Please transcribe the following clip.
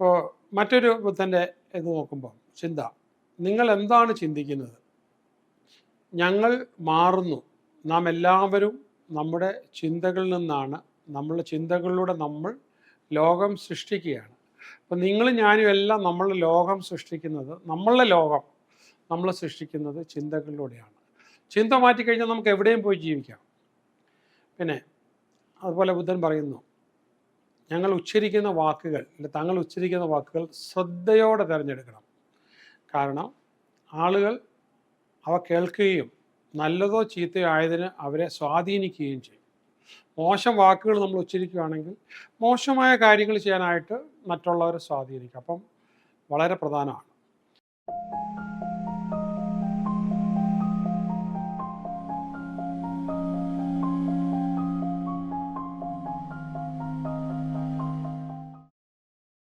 ഇപ്പോൾ മറ്റൊരു ബുദ്ധന്റെ ഇത് നോക്കുമ്പോൾ ചിന്ത. നിങ്ങൾ എന്താണ് ചിന്തിക്കുന്നത്? ഞങ്ങൾ മാറുന്നു. നാം എല്ലാവരും നമ്മുടെ ചിന്തകളിൽ നിന്നാണ്. നമ്മളുടെ ചിന്തകളിലൂടെ നമ്മൾ ലോകം സൃഷ്ടിക്കുകയാണ്. അപ്പം നിങ്ങൾ ഞാനും എല്ലാം നമ്മളുടെ ലോകം സൃഷ്ടിക്കുന്നത് നമ്മളുടെ ലോകം നമ്മൾ സൃഷ്ടിക്കുന്നത് ചിന്തകളിലൂടെയാണ്. ചിന്ത മാറ്റിക്കഴിഞ്ഞാൽ നമുക്ക് എവിടെയും പോയി ജീവിക്കാം. പിന്നെ അതുപോലെ ബുദ്ധൻ പറയുന്നു ഞങ്ങൾ ഉച്ചരിക്കുന്ന വാക്കുകൾ അല്ലെങ്കിൽ തങ്ങൾ ഉച്ചരിക്കുന്ന വാക്കുകൾ ശ്രദ്ധയോടെ തിരഞ്ഞെടുക്കണം. കാരണം ആളുകൾ അവ കേൾക്കുകയും നല്ലതോ ചീത്തയോ ആയതിന് അവരെ സ്വാധീനിക്കുകയും ചെയ്യും. മോശം വാക്കുകൾ നമ്മൾ ഉച്ചരിക്കുകയാണെങ്കിൽ മോശമായ കാര്യങ്ങൾ ചെയ്യാനായിട്ട് മറ്റുള്ളവരെ സ്വാധീനിക്കും. അപ്പം വളരെ പ്രധാനമാണ്.